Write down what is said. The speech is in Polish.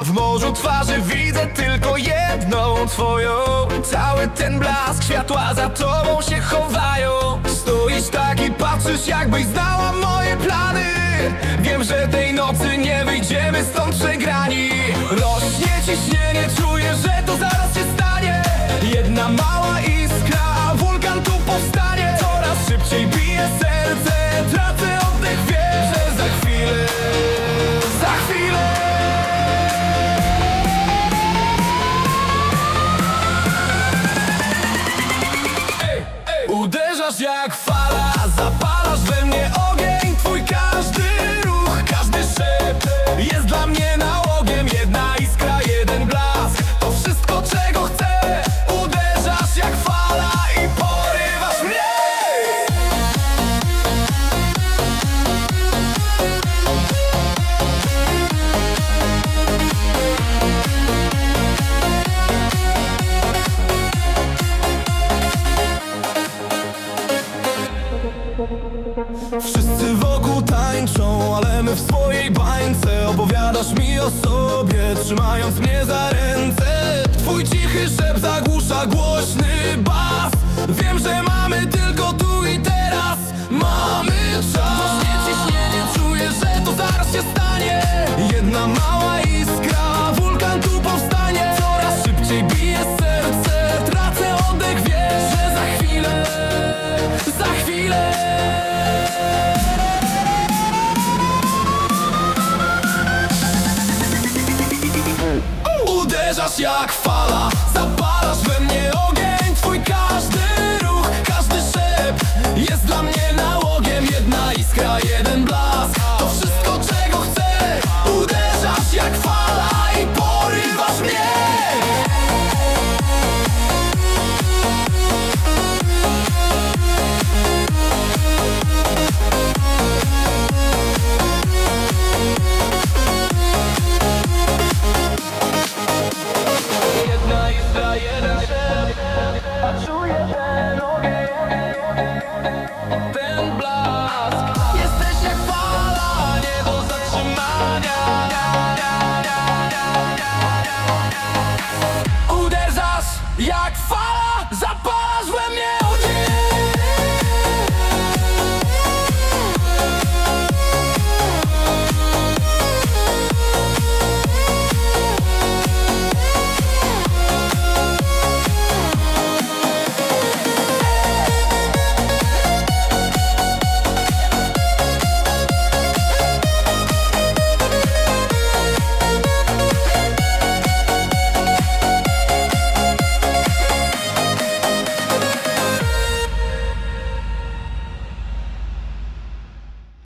W morzu twarzy widzę tylko jedną twoją. Cały ten blask światła za tobą się chowają. Stoisz tak i patrzysz jakbyś znała moje plany. Wiem, że tej nocy nie wyjdziemy stąd przegrani. Rośnie ciśnienie, czuję, że to zaraz się stanie. Jedna mała iskra, a wulkan tu powstanie. Coraz szybciej bije serce, tracę oddech, wiem, za chwilę, Uderzasz jak Wszyscy wokół tańczą, ale my w swojej bańce. Opowiadasz mi o sobie, trzymając mnie za ręce. Twój cichy szept zagłusza głośny bas. Wiem, że mamy tylko tu i teraz. Mamy czas. Rośnie ciśnienie, czuję, że to zaraz się stanie. Jedna mała Jak fala, zapalasz we mnie ogień. Twój każdy ruch, każdy szept Jest dla mnie nałogiem. Jedna iskra, jeden